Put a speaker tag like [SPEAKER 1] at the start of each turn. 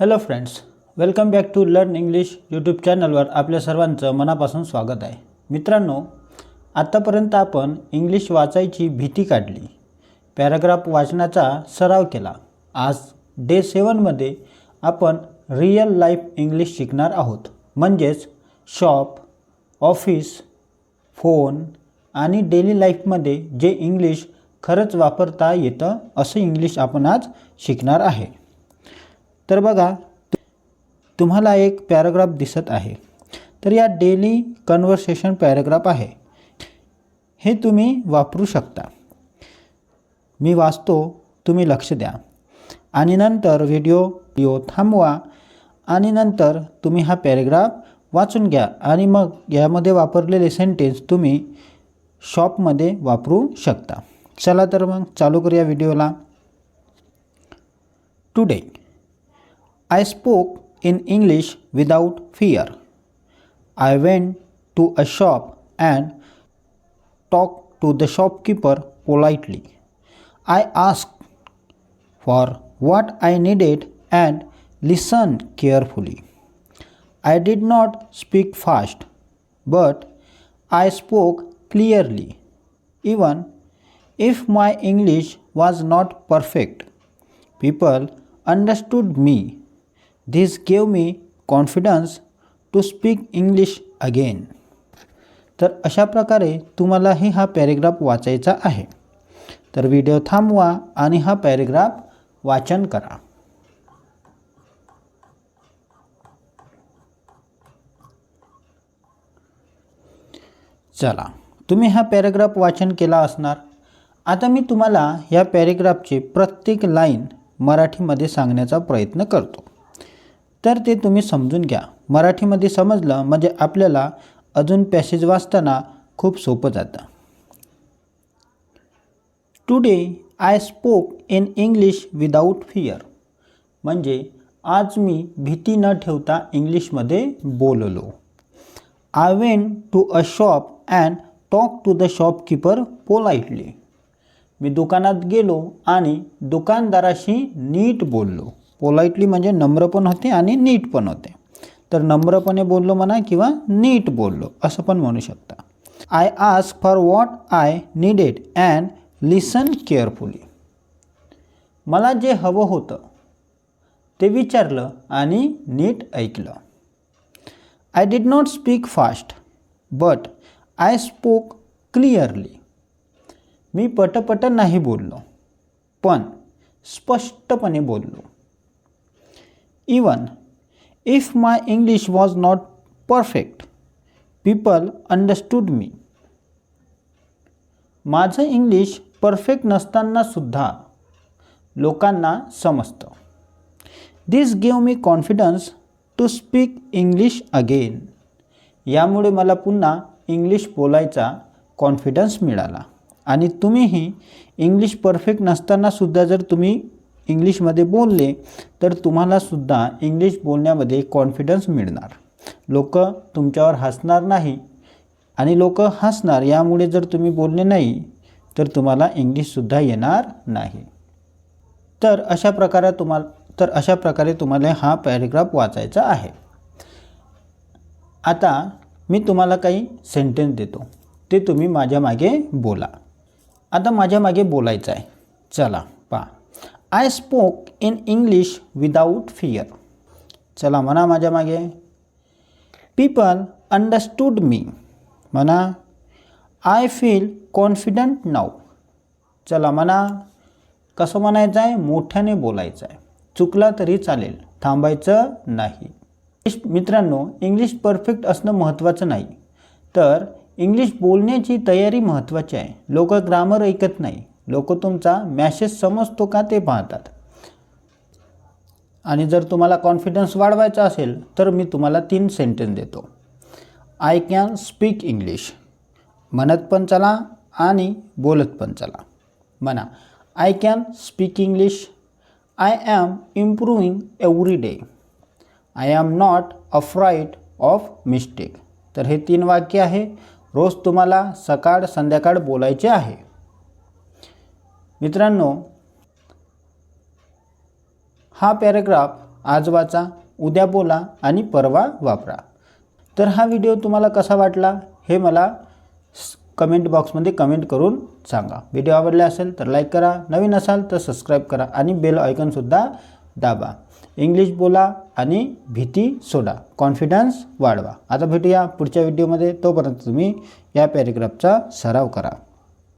[SPEAKER 1] Hello friends welcome back to learn English YouTube चॅनलवर आपल्या सर्वांचं मनापासून स्वागत आहे. मित्रांनो आत्तापर्यंत आपण इंग्लिश वाचायची भीती काढली. पॅराग्राफ वाचण्याचा सराव केला. आज डे सेवनमध्ये आपण रिअल लाईफ इंग्लिश शिकणार आहोत. म्हणजेच शॉप ऑफिस फोन आणि डेली लाईफमध्ये जे इंग्लिश खरंच वापरता येतं असं इंग्लिश आपण आज शिकणार आहे. तर बघा तुम्हाला एक पॅराग्राफ दिसत आहे. तर या डेली कन्व्हर्सेशन पॅराग्राफ आहे. हे तुम्ही वापरू शकता. मी वाचतो तुम्ही लक्ष द्या. आणि नंतर व्हिडिओ व्हिडिओ थांबवा. आणि नंतर तुम्ही हा पॅरेग्राफ वाचून घ्या. आणि मग यामध्ये वापरलेले सेंटेन्स तुम्ही शॉपमध्ये वापरू शकता. चला तर मग चालू करूया व्हिडिओला. Today I spoke in English without fear. I went to a shop and talked to the shopkeeper politely. I asked for what I needed and listened carefully. I did not speak fast, but I spoke clearly, even if my English was not perfect. People understood me. This gave me confidence to speak English again. तर अशा प्रकारे तुम्हालाही हा paragraph वाचायचा आहे. तर video थांबवा आणि हा पॅरेग्राफ वाचन करा. चला तुम्ही हा पॅरेग्राफ वाचन केला असणार. आता मी तुम्हाला या पॅरेग्राफचे प्रत्येक लाईन मराठीमध्ये सांगण्याचा प्रयत्न करतो. तर ते तुम्ही समजून घ्या. मराठीमध्ये समजलं म्हणजे आपल्याला अजून पॅसेज वाचताना खूप सोपं जातं. Today I spoke in English without fear म्हणजे आज मी भीती न ठेवता इंग्लिशमध्ये बोललो. I went to a shop and talk to the shopkeeper politely मी दुकानात गेलो आणि दुकानदाराशी नीट बोललो. पोलाइटली म्हणजे नम्र पण होते आणि नीट पण होते. तर नम्रपणे बोललो म्हणा किंवा नीट बोललो असं पण म्हणू शकता. I ask for what I needed and listen carefully मला जे हवं होतं ते विचारलं आणि नीट ऐकलं. I did not speak fast but I spoke clearly मी पटपट नाही बोललो पण स्पष्टपणे बोललो. Even if my English was not perfect people understood मी माझं इंग्लिश परफेक्ट नसतानासुद्धा लोकांना समजतं. This gave me confidence to speak English again यामुळे मला पुन्हा इंग्लिश बोलायचा कॉन्फिडन्स मिळाला. आणि तुम्हीही इंग्लिश परफेक्ट नसतानासुद्धा जर तुम्ही इंग्लिशमध्ये बोलले तर तुम्हालासुद्धा इंग्लिश बोलण्यामध्ये कॉन्फिडन्स मिळणार. लोक तुमच्यावर हसणार नाही आणि लोक हसणार यामुळे जर तुम्ही बोलले नाही तर तुम्हाला इंग्लिशसुद्धा येणार नाही. तर अशा प्रकारे तुम्हाला तर अशा प्रकारे तुम्हाला हा पॅरेग्राफ वाचायचा आहे. आता मी तुम्हाला काही सेंटेन्स देतो. ते तुम्ही माझ्या मागे बोला. आता माझ्या मागे बोलायचं आहे. चला. I spoke in English without fear चला म्हणा माझ्या मागे. पीपल अंडरस्टूड मी म्हणा आय फील कॉन्फिडंट नाव चला म्हणा कसं म्हणायचं आहे मोठ्याने बोलायचं आहे चुकला तरी चालेल. थांबायचं नाही. मित्रांनो इंग्लिश परफेक्ट असणं महत्त्वाचं नाही. तर इंग्लिश बोलण्याची तयारी महत्त्वाची आहे. लोक ग्रामर ऐकत नाही. लोक तुमचा मॅसेज समजतो का ते पाहतात. आणि जर तुम्हाला कॉन्फिडन्स वाढवायचा असेल तर मी तुम्हाला तीन सेंटेन्स देतो. आय कॅन स्पीक इंग्लिश म्हणत पण चला आणि बोलत पण चला. म्हणा I can speak English I am improving every day I am not afraid of mistake तर हे तीन वाक्य आहे. रोज तुम्हाला सकाळ संध्याकाळ बोलायचे आहे. मित्रांनो हा पॅरेग्राफ आज वाचा उद्या बोला आणि परवा वापरा. तर हा व्हिडिओ तुम्हाला कसा वाटला हे मला कमेंट बॉक्समध्ये कमेंट करून सांगा. व्हिडिओ आवडला असेल तर लाईक करा नवीन असाल तर सबस्क्राईब करा आणि बेल आयकॉनसुद्धा दाबा. इंग्लिश बोला आणि भीती सोडा. कॉन्फिडन्स वाढवा. आता भेटूया पुढच्या व्हिडिओमध्ये तोपर्यंत तुम्ही या पॅरेग्राफचा सराव करा.